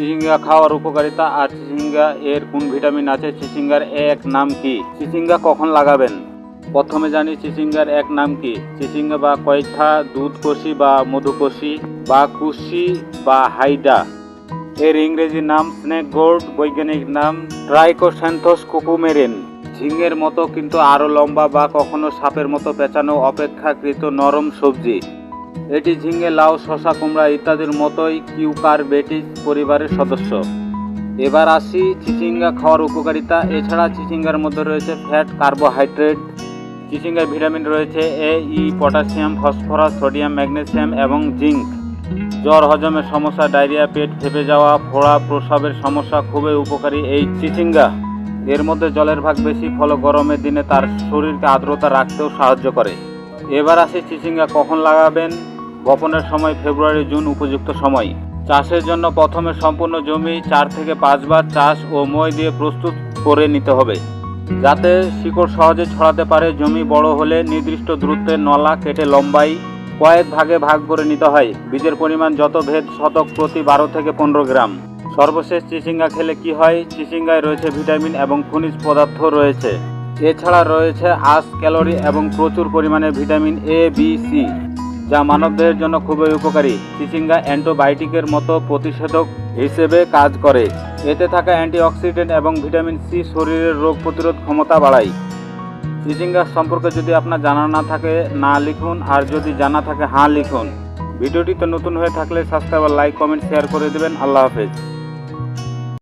চিচিঙ্গা খাওয়ার উপকারিতা আর চিচিঙ্গা এর কোন ভিটামিন আছে? চিচিঙ্গার এক নাম কি? চিচিঙ্গা কখন লাগাবেন? প্রথমে জানি চিচিঙ্গার এক নাম কি? চিচিঙ্গা বা কয়থা দুধকষি বা মধুকষি বা কুশি বা হাইডা। এর ইংরেজি নাম স্নেক গোল্ড, বৈজ্ঞানিক নাম ট্রাইকোস্যান্থোস কুকুমেরিন। ঝিঙের মতো কিন্তু আরও লম্বা বা কখনো সাপের মতো পেঁচানো, অপেক্ষাকৃত নরম সবজি। এটি ঝিঙে, লাউ শশা কুমড়া ইত্যাদির মতোই কিউকার বেটিস পরিবারের সদস্য। এবার আসি চিচিঙ্গা খাওয়ার উপকারিতা। এছাড়া চিচিঙ্গার মধ্যে রয়েছে ফ্যাট, কার্বোহাইড্রেট, চিচিঙ্গায় ভিটামিন রয়েছে A, E, potassium, phosphorus, sodium, magnesium এবং জিঙ্ক। জ্বর হজমের সমস্যা, ডায়রিয়া, পেট ফেপে যাওয়া, ফোড়া প্রসাবের সমস্যা খুবই উপকারী এই চিচিঙ্গা। এর মধ্যে জলের ভাগ বেশি, ফলে গরমের দিনে তার শরীরকে আর্দ্রতা রাখতেও সাহায্য করে। এবার আসি চিচিঙ্গা কখন লাগাবেন? বপনের সময় ফেব্রুয়ারি, জুন উপযুক্ত সময়। চাষের জন্য প্রথমে সম্পূর্ণ জমি চার থেকে পাঁচবার চাষ ও মই দিয়ে প্রস্তুত করে নিতে হবে। যাতে শিকড় সহজে ছড়াতে পারে, জমি বড় হলে নির্দিষ্ট দূরত্বে নলা কেটে লম্বাই কয়েক ভাগে ভাগ করে নিতে হয়। বীজের পরিমাণ যত ভেদ শতক প্রতি বারো থেকে পনেরো গ্রাম। সর্বশেষ চিচিঙ্গা খেলে কি হয়? চিচিঙ্গায় রয়েছে ভিটামিন এবং খনিজ পদার্থ রয়েছে। এছাড়া রয়েছে আঁশ, ক্যালোরি এবং প্রচুর পরিমাণে ভিটামিন এ বি সি যা মানবদেহের জন্য খুবই উপকারী। চিচিঙ্গা অ্যান্টিবায়োটিকের মতো প্রতিষেধক হিসেবে কাজ করে। এতে থাকা অ্যান্টিঅক্সিডেন্ট এবং ভিটামিন সি শরীরের রোগ প্রতিরোধ ক্ষমতা বাড়ায়। চিচিঙ্গা সম্পর্কে যদি আপনার জানা না থাকে, না লিখুন। আর যদি জানা থাকে হ্যাঁ লিখুন। ভিডিওটিতে নতুন হয়ে থাকলে সাবস্ক্রাইব লাইক, কমেন্ট, শেয়ার করে দেবেন। আল্লাহ হাফেজ।